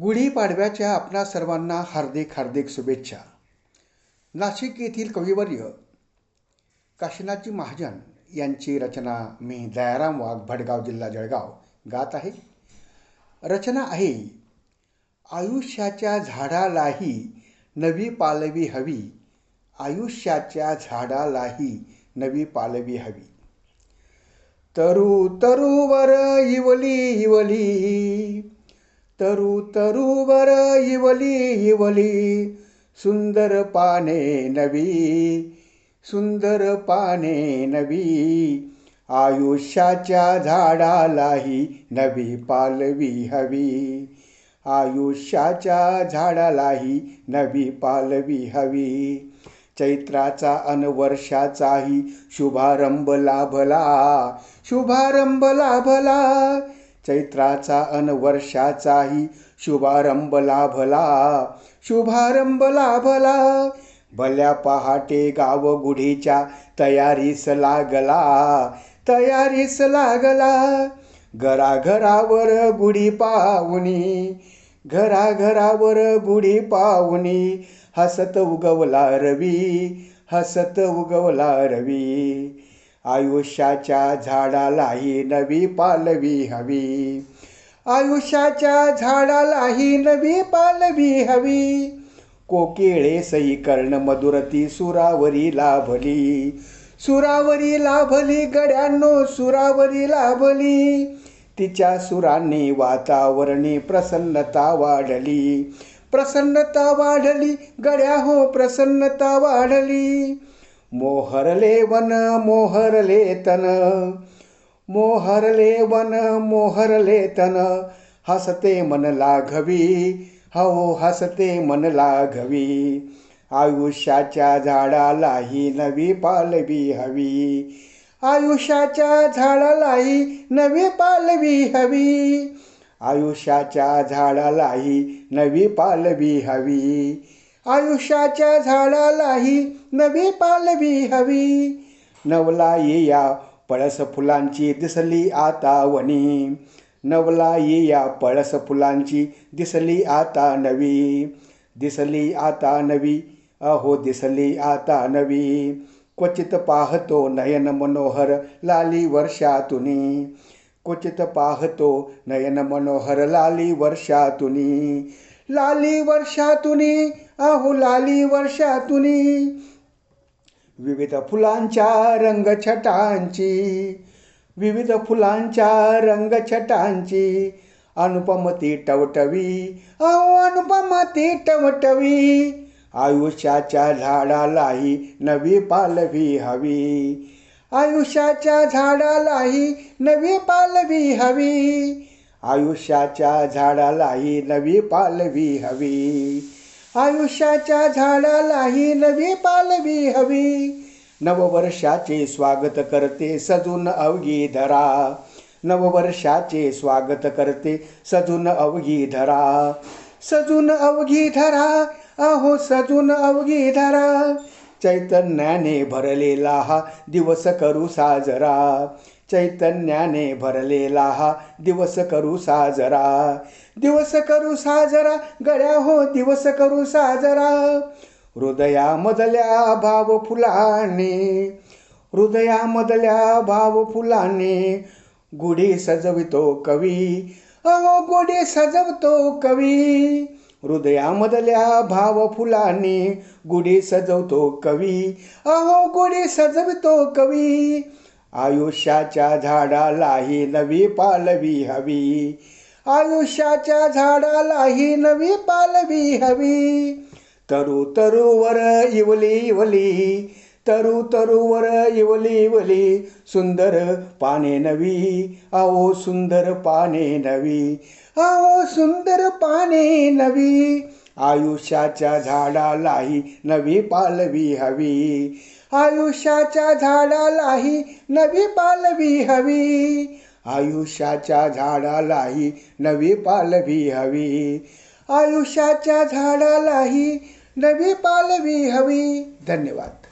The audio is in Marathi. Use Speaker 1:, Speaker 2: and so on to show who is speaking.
Speaker 1: गुढीपाडव्याच्या आपणा सर्वांना हार्दिक हार्दिक शुभेच्छा. नाशिक येथील कविवर्य काशीनाथजी महाजन यांची रचना मी दयाराम वाघ भडगाव जिल्हा जळगाव गात आहे. रचना आहे आयुष्याच्या झाडालाही नवी पालवी हवी आयुष्याच्या झाडालाही नवी पालवी हवी. तरु तरुवर इवली इवली तरु तरुवर इवली इवली सुंदर पाने नवी सुंदर पाने नवी आयुष्याच्या झाडालाही नवी पालवी हवी आयुष्याच्या झाडालाही नवी पालवी हवी. चैत्राचा अन वर्षाचाही शुभारंभ लाभला शुभारंभ लाभला. चैत्राचा अन वर्षाचाही शुभारंभ लाभला. शुभारंभ लाभला. भल्या पहाटे गाव गुढीच्या तयारीस लागला. तयारीस लागला. घराघरावर गुढी पाहुणी घराघरावर गुढी पाहुणी. हसत उगवला रवी हसत उगवला रवी. आयुष्याच्या झाडालाही नवी पालवी हवी. आयुष्याच्या झाडालाही नवी पालवी हवी. कोकिळे सई कर्ण मधुरती सुरावरी लाभली. सुरावरी लाभली गड्यांनो सुरावरी लाभली. तिच्या सुरांनी वातावरणी प्रसन्नता वाढली. प्रसन्नता वाढली गड्या हो प्रसन्नता वाढली. मोहरले वन मोहरले तन. मोहरले वन मोहरले तन. हसते मन लाघवी हो हसते मन लाघवी. आयुष्याच्या झाडालाही नवी पालवी हवी. आयुष्याच्या झाडालाही नवी पालवी हवी. आयुष्याच्या झाडालाही नवी पालवी हवी. आयुष्याच्या झाडालाही नवी पालवी हवी. नवला या पळस फुलांची दिसली आता वनी नवला या पळस फुलांची दिसली आता नवी. दिसली आता नवी अहो दिसली आता नवी. क्वचित पाहतो नयन मनोहर लाली वर्षातुनी. क्वचित पाहतो नयन मनोहर लाली वर्षातुनी. लाली वर्षातुनी अहो लाली वर्षातुनी. विविध फुलांच्या रंगछटांची विविध फुलांच्या रंगछटांची. अनुपमती टवटवी अहो अनुपमती टवटवी. आयुष्याच्या झाडालाही नवी पालवी हवी. आयुष्याच्या झाडालाही नवी पालवी हवी. आयुष्याच्या झाडालाही नवी पालवी हवी. आयुष्याच्या झाडालाही नवी पालवी हवी. नववर्षाचे स्वागत करते सजून अवघी धरा. नववर्षाचे स्वागत करते सजून अवघी धरा. सजून अवघी धरा. अहो सजून अवघी धरा. चैतन्याने भरलेला हा दिवस करू साजरा. चैतन्याने भरलेला हा दिवस करू साजरा. दिवस करू साजरा गड्या हो दिवस करू साजरा. हृदयामधल्या भाव फुलाने हृदयामधल्या भाव फुलाने गुढी सजवितो कवी. अहो गुढी सजवतो कवी. हृदयामधल्या भाव फुलांनी गुढी सजवतो कवी. अहो गुढी सजवतो कवी. आयुष्याच्या झाडालाही नवी पालवी हवी. आयुष्याच्या झाडालाही नवी पालवी हवी. तरु तरुवर इवली इवली तरु तरुवर इवली इवली सुंदर पाने नवी. आओ सुंदर पाने नवी. आओ सुंदर पाने नवी. आयुष्याच्या झाडालाही नवी पालवी हवी. आयुष्याच्या झाडालाही नवी पालवी हवी. आयुष्याच्या झाडालाही नवी पालवी हवी. आयुष्याच्या झाडालाही नवी पालवी हवी. धन्यवाद.